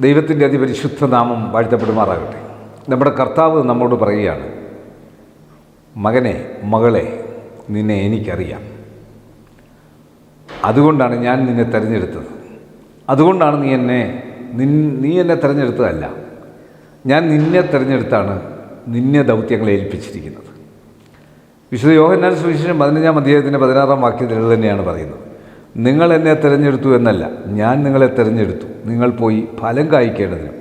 ദൈവത്തിന്റെ അതിപരിശുദ്ധ നാമം വാഴ്ത്തപ്പെടുമാറാകട്ടെ. നമ്മുടെ കർത്താവ് നമ്മോട് പറയുകയാണ് മകനെ മകളെ നിന്നെ എനിക്കറിയാം. അതുകൊണ്ടാണ് ഞാൻ നിന്നെ തിരഞ്ഞെടുത്തത്. അതുകൊണ്ടാണ് നീ എന്നെ നിൻ നീ എന്നെ തിരഞ്ഞെടുത്തതല്ല. ഞാൻ നിന്നെ തിരഞ്ഞെടുത്താണ് നിന്നെ ദൗത്യങ്ങളെ ഏൽപ്പിച്ചിരിക്കുന്നത്. വിശുദ്ധ യോഹന്നാൻ സുവിശേഷം പതിനഞ്ചാം അധ്യായത്തിന്റെ പതിനാറാം വാക്യത്തിൽ തന്നെയാണ് പറയുന്നത്. നിങ്ങൾ എന്നെ തിരഞ്ഞെടുത്തു എന്നല്ല ഞാൻ നിങ്ങളെ തിരഞ്ഞെടുത്തു. നിങ്ങൾ പോയി ഫലം കായ്ക്കേണ്ടതിനും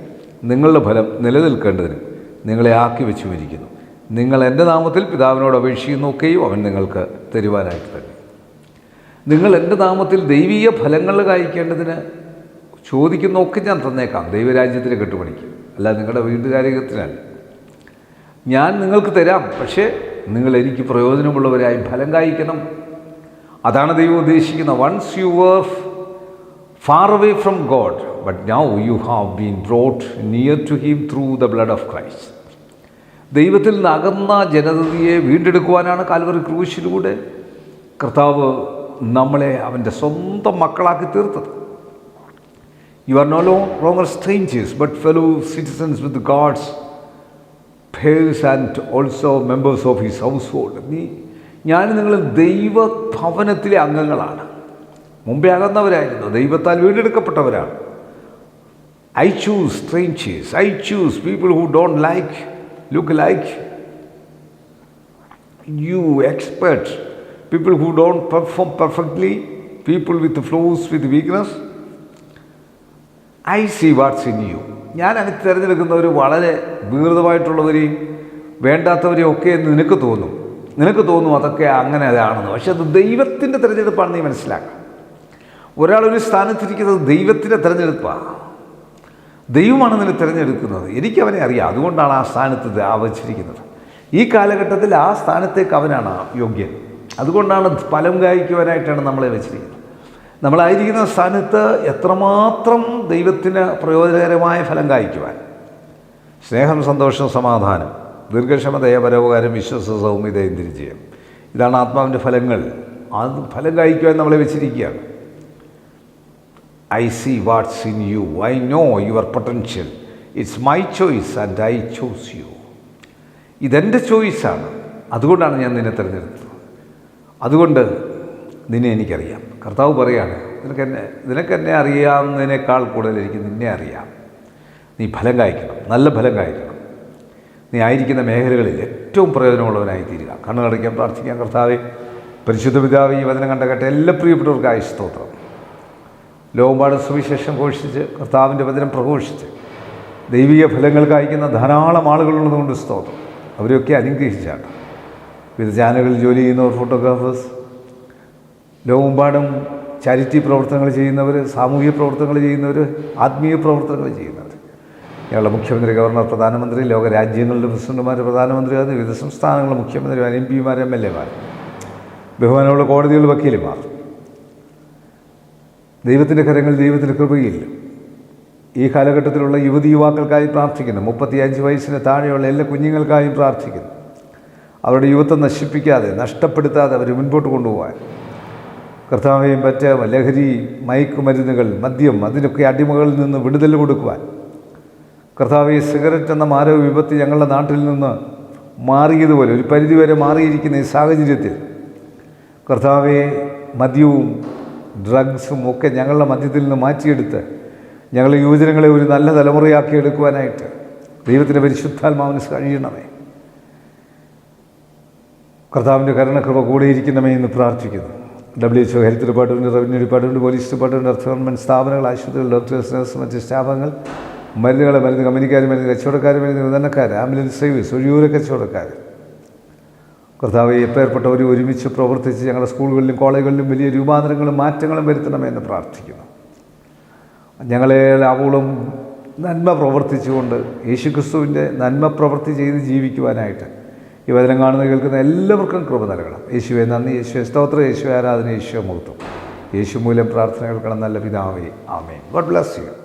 നിങ്ങളുടെ ഫലം നിലനിൽക്കേണ്ടതിനും നിങ്ങളെ ആക്കി വെച്ചു വരിക്കുന്നു നിങ്ങൾ എന്റെ നാമത്തിൽ പിതാവിനോട് അപേക്ഷിക്കുന്നൊക്കെയും അവൻ നിങ്ങൾക്ക് തരുവാനായിട്ട് തന്നെ. നിങ്ങൾ എന്റെ നാമത്തിൽ ദൈവീയ ഫലങ്ങൾ കായ്ക്കേണ്ടതിന് ചോദിക്കുന്നൊക്കെ ഞാൻ തന്നേക്കാം. ദൈവരാജ്യത്തിന് കെട്ടുപണിക്ക്. അല്ല നിങ്ങളുടെ വീട്ടുകാര്യത്തിനല്ല ഞാൻ നിങ്ങൾക്ക് തരാം പക്ഷേ നിങ്ങൾ എനിക്ക് പ്രയോജനമുള്ളവരായി ഫലം കായ്ക്കണം. അതാണ് ദൈവം ഉദ്ദേശിക്കുന്നത്. Once you were far away from God but now you have been brought near to him through the blood of Christ ദൈവത്തിൽ നിന്ന് അകന്ന ജനതയെ വീണ്ടെടുക്കുവാനാണ് കാൽവറി ക്രൂശിലൂടെ കർത്താവ് നമ്മളെ അവന്റെ സ്വന്തം മക്കളാക്കി തീർത്തത്. You are no lo longer strangers but fellow citizens with God's fares and also members of his household നീ ഞാൻ നിങ്ങൾ ദൈവഭവനത്തിലെ അംഗങ്ങളാണ്. മുമ്പേ അകന്നവരായിരുന്നു. ദൈവത്താൽ വീണ്ടെടുക്കപ്പെട്ടവരാണ്. I choose strangers I choose people who don't like look like you expert people who don't perform perfectly people with flaws with weakness I see what's in you ഞാൻ അങ്ങനെ തിരഞ്ഞെടുക്കുന്നവർ വളരെ വികൃതമായിട്ടുള്ളവരെയും വേണ്ടാത്തവരെയും ഒക്കെ എന്ന് നിനക്ക് തോന്നും. നിനക്ക് തോന്നും അതൊക്കെ അങ്ങനെ അതാണെന്ന് പക്ഷെ അത് ദൈവത്തിന്റെ തിരഞ്ഞെടുപ്പാണ് നീ മനസ്സിലാക്കുക ഒരു സ്ഥാനത്തിരിക്കുന്നത് ദൈവത്തിന്റെ തിരഞ്ഞെടുപ്പാണ് ദൈവമാണ് നിന്നെ തിരഞ്ഞെടുക്കുന്നത്. എനിക്കവനെ അറിയാം. അതുകൊണ്ടാണ് ആ സ്ഥാനത്ത് ആ ഈ കാലഘട്ടത്തിൽ ആ സ്ഥാനത്തേക്ക് അവനാണ് യോഗ്യൻ. അതുകൊണ്ടാണ് ഫലം കായ്ക്കുവാനായിട്ടാണ് നമ്മളെ വെച്ചിരിക്കുന്നത്. നമ്മളായിരിക്കുന്ന സ്ഥാനത്ത് എത്രമാത്രം ദൈവത്തിന് പ്രയോജനകരമായ ഫലം കായ്ക്കുവാൻ. സ്നേഹം സന്തോഷം സമാധാനം. ദീർഘക്ഷമ ദയപരോപകാരം വിശ്വസ സൗമ്യത ഇന്ദ്രിജയം ഇതാണ് ആത്മാവിന്റെ ഫലങ്ങൾ. ആ ഫലം കഴിക്കുവാൻ നമ്മളെ വെച്ചിരിക്കുകയാണ്. I see what's in you I know your potential it's my choice and I choose you ഇതെന്റെ ചോയ്സാണ്. അതുകൊണ്ടാണ് ഞാൻ നിന്നെ തിരഞ്ഞെടുത്തത്. അതുകൊണ്ട് നിന്നെ എനിക്കറിയാം. കർത്താവ് പറയാണ് നിനക്ക് എന്നെ നിനക്ക് എന്നെ അറിയാവുന്നതിനേക്കാൾ കൂടുതൽ എനിക്ക് നിന്നെ അറിയാം. നീ ഫലം കായ്ക്കണം. നല്ല ഫലം കായ്ക്കണം. നീ ആയിരിക്കുന്ന മേഖലകളിൽ ഏറ്റവും പ്രയോജനമുള്ളവനായി തീരുക കണ്ണുകടയ്ക്കാൻ പ്രാർത്ഥിക്കാൻ കർത്താവെ. പരിശുദ്ധ പിതാവ് ഈ വചനം കണ്ട കേട്ട എല്ലാ പ്രിയപ്പെട്ടവർക്കായ സ്തോത്രം. ലോകമ്പാട് സുവിശേഷം ഘോഷിച്ച് കർത്താവിന്റെ വചനം പ്രഘോഷിച്ച് ദൈവിക ഫലങ്ങൾ കായ്ക്കുന്ന ധാരാളം ആളുകളുള്ളതുകൊണ്ട് സ്തോത്രം. അവരെയൊക്കെ അനുഗ്രഹിച്ചാണ് വിവിധ ചാനലുകളിൽ ജോലി ചെയ്യുന്നവർ ഫോട്ടോഗ്രാഫേഴ്സ് ലോകമെമ്പാടും ചാരിറ്റി പ്രവർത്തനങ്ങൾ ചെയ്യുന്നവർ സാമൂഹിക പ്രവർത്തനങ്ങൾ ചെയ്യുന്നവർ ആത്മീയ പ്രവർത്തനങ്ങൾ ചെയ്യുന്നവർ ഞങ്ങളുടെ മുഖ്യമന്ത്രി ഗവർണർ പ്രധാനമന്ത്രി ലോക രാജ്യങ്ങളുടെ പ്രസിഡന്റുമാർ പ്രധാനമന്ത്രി അത് വിവിധ സംസ്ഥാനങ്ങളിലെ മുഖ്യമന്ത്രിമാർ എം പിമാർ എം എൽ എമാർ ബഹുമാനമുള്ള കോടതികൾ വക്കീലുമാർ. ദൈവത്തിന്റെ കരങ്ങൾ ദൈവത്തിന്റെ കൃപയില്ല ഈ കാലഘട്ടത്തിലുള്ള യുവതി യുവാക്കൾക്കായി പ്രാർത്ഥിക്കുന്നു. മുപ്പത്തിയഞ്ച് വയസ്സിന് താഴെയുള്ള എല്ലാ കുഞ്ഞുങ്ങൾക്കായും പ്രാർത്ഥിക്കുന്നു. അവരുടെ യുവത്വം നശിപ്പിക്കാതെ നഷ്ടപ്പെടുത്താതെ അവർ മുൻപോട്ട് കൊണ്ടുപോകാൻ കർത്താവെയും പറ്റ ലഹരി മയക്കുമരുന്നുകൾ മദ്യം അതിനൊക്കെ അടിമകളിൽ നിന്ന് വിടുതൽ കൊടുക്കുവാൻ. കർത്താവെ സിഗരറ്റ് എന്ന മാരക വിപത്ത് ഞങ്ങളുടെ നാട്ടിൽ നിന്ന് മാറിയതുപോലെ ഒരു പരിധിവരെ മാറിയിരിക്കുന്ന ഈ സാഹചര്യത്തിൽ കർത്താവെ മദ്യവും ഡ്രഗ്സും ഒക്കെ ഞങ്ങളുടെ മദ്യത്തിൽ നിന്ന് മാറ്റിയെടുത്ത് ഞങ്ങളുടെ യുവജനങ്ങളെ ഒരു നല്ല തലമുറയാക്കി എടുക്കുവാനായിട്ട് ദൈവത്തിന്റെ പരിശുദ്ധാത്മാവിന് കഴിയണമേ. കർത്താവിന്റെ കരുണകൃപ കൂടെയിരിക്കണമേ എന്ന് പ്രാർത്ഥിക്കുന്നു. W H O health department revenue department police department government സ്ഥാപനങ്ങൾ ആശുപത്രികൾ ഡോക്ടേഴ്സ് നഴ്സ് മറ്റ് സ്ഥാപനങ്ങൾ മരുന്നുകളെ മരുന്ന് കമ്പനിക്കാർ മരുന്ന് കച്ചവടക്കാർ മരുന്ന് വിതരണക്കാർ ആംബുലൻസ് സർവീസ് ഒഴിയൂര കച്ചവടക്കാർ കർത്താവ് എപ്പേർപ്പെട്ടവർ ഒരുമിച്ച് പ്രവർത്തിച്ച് ഞങ്ങളുടെ സ്കൂളുകളിലും കോളേജുകളിലും വലിയ രൂപാന്തരങ്ങളും മാറ്റങ്ങളും വരുത്തണമെന്ന് പ്രാർത്ഥിക്കുന്നു. ഞങ്ങളെ ലാഭങ്ങളും നന്മ പ്രവർത്തിച്ചുകൊണ്ട് യേശുക്രിസ്തുവിന്റെ നന്മ പ്രവർത്തി ചെയ്ത് ജീവിക്കുവാനായിട്ട് ഈ വചനം കാണുന്ന കേൾക്കുന്ന എല്ലാവർക്കും കൃപ നൽകണം. യേശുവെ നന്ദി. യേശുവെ സ്തോത്ര. യേശു ആരാധന. യേശുവെ മുഹത്വം യേശു മൂലം പ്രാർത്ഥനകൾ നല്ല പിതാവേ. ആമേ ഗോഡ് ബ്ലസ് യു.